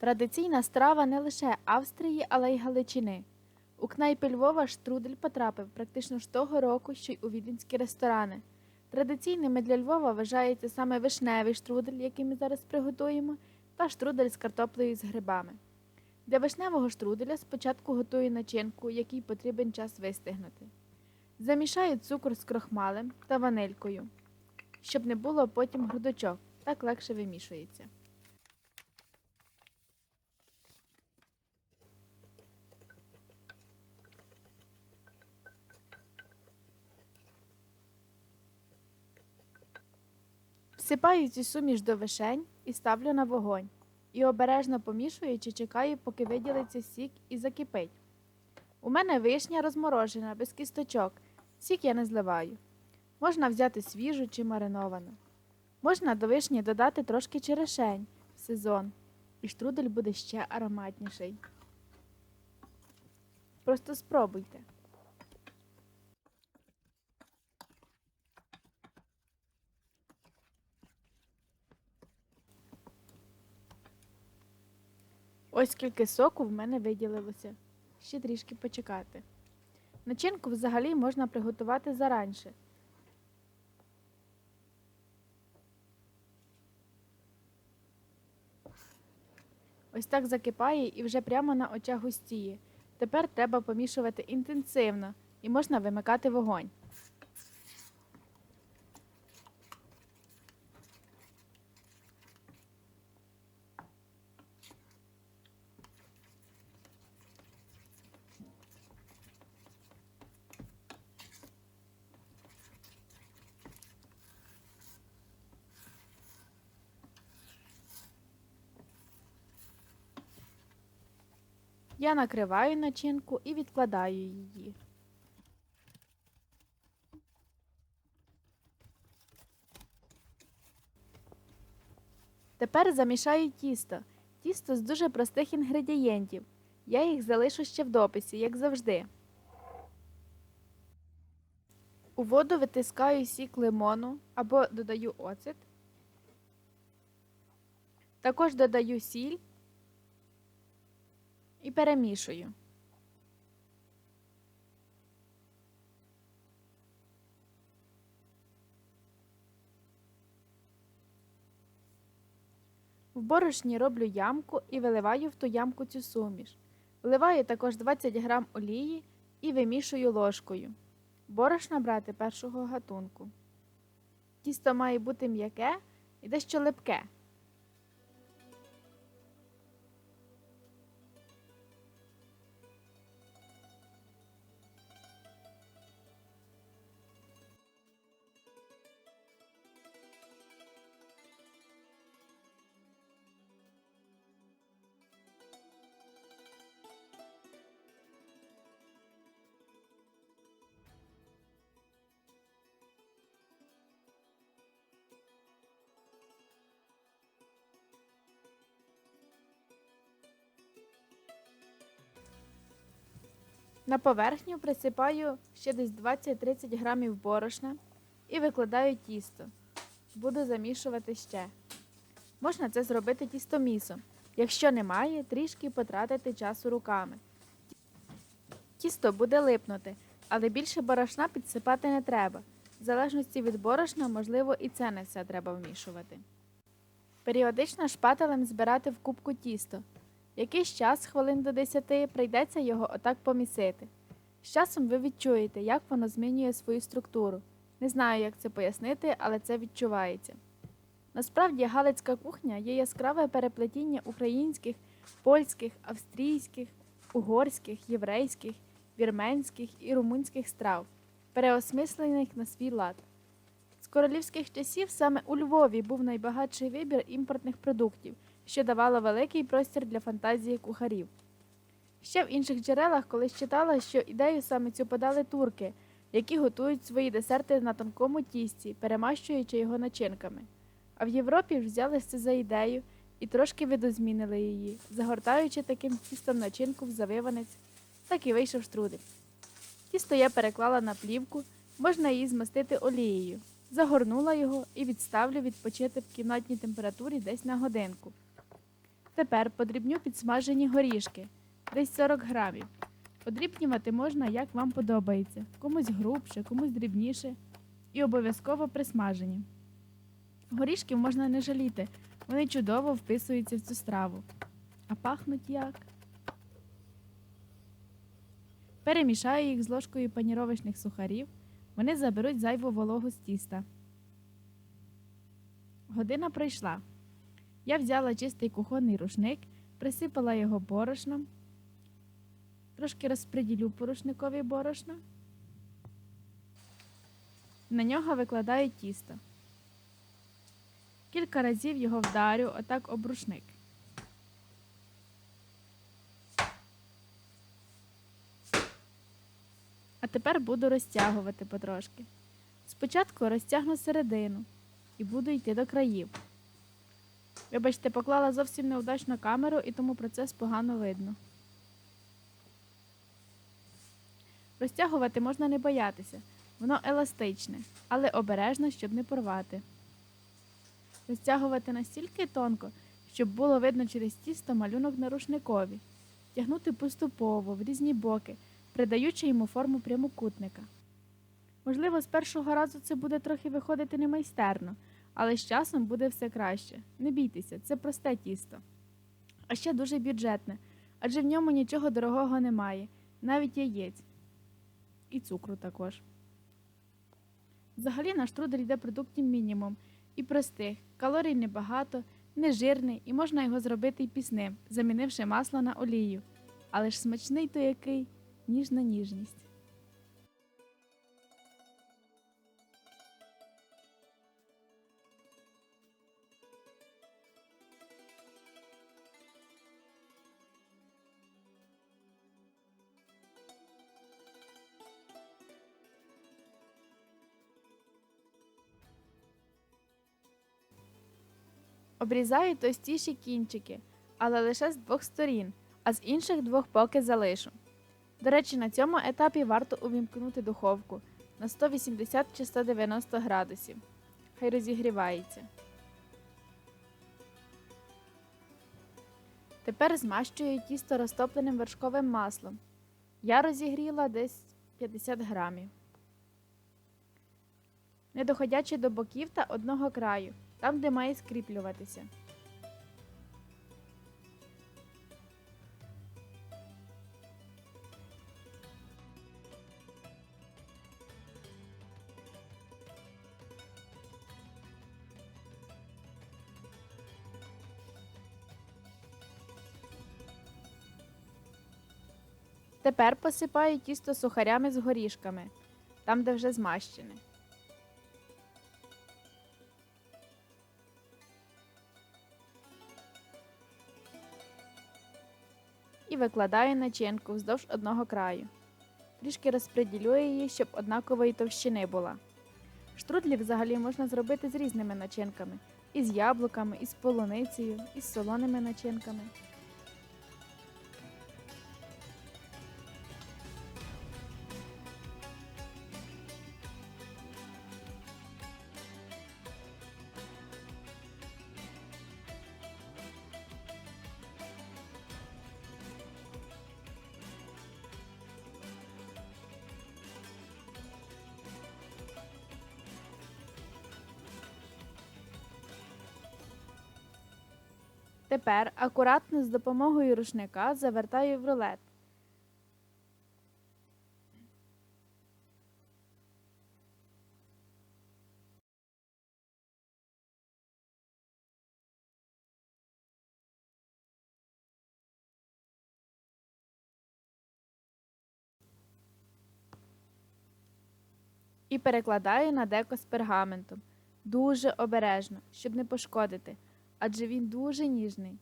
Традиційна страва не лише Австрії, але й Галичини. У кнайпі Львова штрудель потрапив практично ж того року, що й у віденські ресторани. Традиційними для Львова вважається саме вишневий штрудель, який ми зараз приготуємо, та штрудель з картоплею і з грибами. Для вишневого штруделя спочатку готую начинку, якій потрібен час вистигнути. Замішаю цукор з крохмалем та ванилькою, щоб не було потім грудочок, так легше вимішується. Всипаю цю суміш до вишень і ставлю на вогонь. І обережно помішуючи, чекаю, поки виділиться сік і закипить. У мене вишня розморожена, без кісточок. Сік я не зливаю. Можна взяти свіжу чи мариновану. Можна до вишні додати трошки черешень в сезон, і штрудель буде ще ароматніший. Просто спробуйте. Ось скільки соку в мене виділилося. Ще трішки почекати. Начинку взагалі можна приготувати заранше. Ось так закипає і вже прямо на очах густіє. Тепер треба помішувати інтенсивно і можна вимикати вогонь. Я накриваю начинку і відкладаю її. Тепер замішаю тісто. Тісто з дуже простих інгредієнтів. Я їх залишу ще в дописі, як завжди. У воду витискаю сік лимону або додаю оцет. Також додаю сіль і перемішую. В борошні роблю ямку і виливаю в ту ямку цю суміш. Вливаю також 20 грам олії і вимішую ложкою. Борошна брати першого гатунку. Тісто має бути м'яке і дещо липке. На поверхню присипаю ще десь 20-30 грамів борошна і викладаю тісто. Буду замішувати ще. Можна це зробити тістомісом. Якщо немає, трішки потратити часу руками. Тісто буде липнути, але більше борошна підсипати не треба. В залежності від борошна, можливо, і це не все треба вмішувати. Періодично шпателем збирати в кубку тісто. Якийсь час, хвилин до 10, прийдеться його отак помісити. З часом ви відчуєте, як воно змінює свою структуру. Не знаю, як це пояснити, але це відчувається. Насправді, галицька кухня є яскраве переплетіння українських, польських, австрійських, угорських, єврейських, вірменських і румунських страв, переосмислених на свій лад. З королівських часів саме у Львові був найбагатший вибір імпортних продуктів що давало великий простір для фантазії кухарів. Ще в інших джерелах колись читала, що ідею саме цю подали турки, які готують свої десерти на тонкому тісті, перемащуючи його начинками. А в Європі взялися за ідею і трошки видозмінили її, загортаючи таким тістом начинку в завиванець, так і вийшов штрудель. Тісто я переклала на плівку, можна її змастити олією. Загорнула його і відставлю відпочити в кімнатній температурі десь на годинку. Тепер подрібню підсмажені горішки, десь 40 грамів. Подрібнювати можна, як вам подобається, комусь грубше, комусь дрібніше і обов'язково присмажені. Горішків можна не жаліти, вони чудово вписуються в цю страву. А пахнуть як? Перемішаю їх з ложкою паніровочних сухарів. Вони заберуть зайву вологу з тіста. Година пройшла. Я взяла чистий кухонний рушник, присипала його борошном, трошки розпреділю по рушникові борошна. На нього викладаю тісто. Кілька разів його вдарю отак об рушник. А тепер буду розтягувати потрошки. Спочатку розтягну середину і буду йти до країв. Вибачте, поклала зовсім неудачно камеру і тому процес погано видно. Розтягувати можна не боятися, воно еластичне, але обережно, щоб не порвати. Розтягувати настільки тонко, щоб було видно через тісто малюнок на рушникові, тягнути поступово в різні боки, придаючи йому форму прямокутника. Можливо, з першого разу це буде трохи виходити немайстерно, але з часом буде все краще. Не бійтеся, це просте тісто. А ще дуже бюджетне, адже в ньому нічого дорогого немає, навіть яєць. І цукру також. Взагалі на штрудель йде продуктів мінімум і простих, калорій небагато, нежирний і можна його зробити й пісним, замінивши масло на олію. Але ж смачний то який ніжна ніжність. Обрізаю товстіші кінчики, але лише з двох сторін, а з інших двох поки залишу. До речі, на цьому етапі варто увімкнути духовку на 180 чи 190 градусів. Хай розігрівається. Тепер змащую тісто розтопленим вершковим маслом. Я розігріла десь 50 грамів. Не доходячи до боків та одного краю, там, де має скріплюватися. Тепер посипаю тісто сухарями з горішками, там, де вже змащене. Викладаю начинку вздовж одного краю. Трішки розподілю її, щоб однакової товщини була. Штрудлі взагалі можна зробити з різними начинками: із яблуками, із полуницею, із солоними начинками. Тепер акуратно з допомогою рушника завертаю в рулет. І перекладаю на деко з пергаментом. Дуже обережно, щоб не пошкодити адже він дуже ніжний.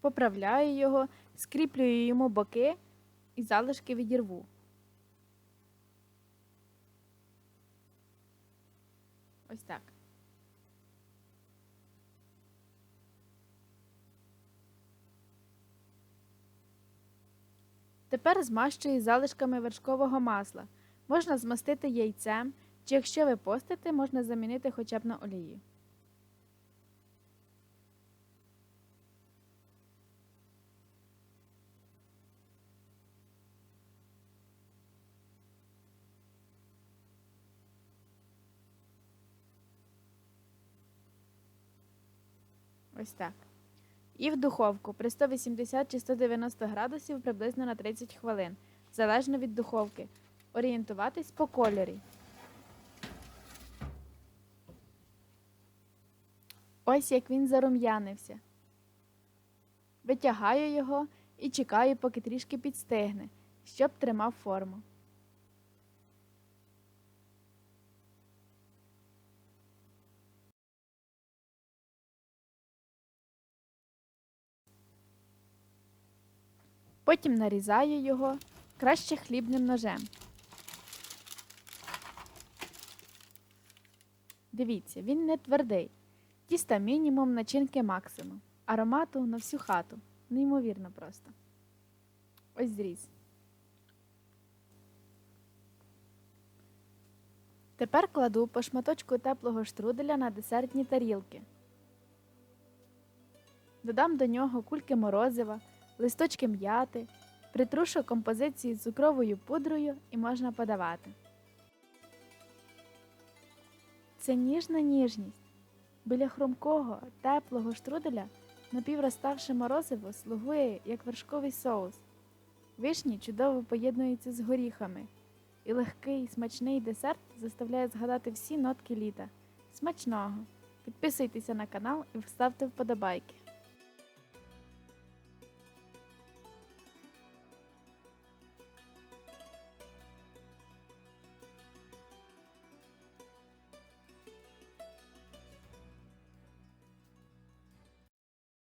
Поправляю його, скріплюю йому боки і залишки відірву. Тепер змащую залишками вершкового масла. Можна змастити яйцем, чи якщо ви постите, можна замінити хоча б на олію. Ось так. І в духовку при 180 чи 190 градусів приблизно на 30 хвилин, залежно від духовки. Орієнтуватись по кольорі. Ось як він зарум'янився. Витягаю його і чекаю, поки трішки підстигне, щоб тримав форму. Потім нарізаю його краще хлібним ножем. Дивіться, він не твердий. Тіста мінімум, начинки максимум. Аромату на всю хату. Неймовірно просто. Ось зріз. Тепер кладу по шматочку теплого штруделя на десертні тарілки. Додам до нього кульки морозива, листочки м'яти, притрушу композицію цукровою пудрою і можна подавати. Це ніжна ніжність. Біля хрумкого, теплого штруделя напіврозставше морозиво слугує як вершковий соус. Вишні чудово поєднуються з горіхами, і легкий смачний десерт заставляє згадати всі нотки літа. Смачного! Підписуйтеся на канал і ставте вподобайки.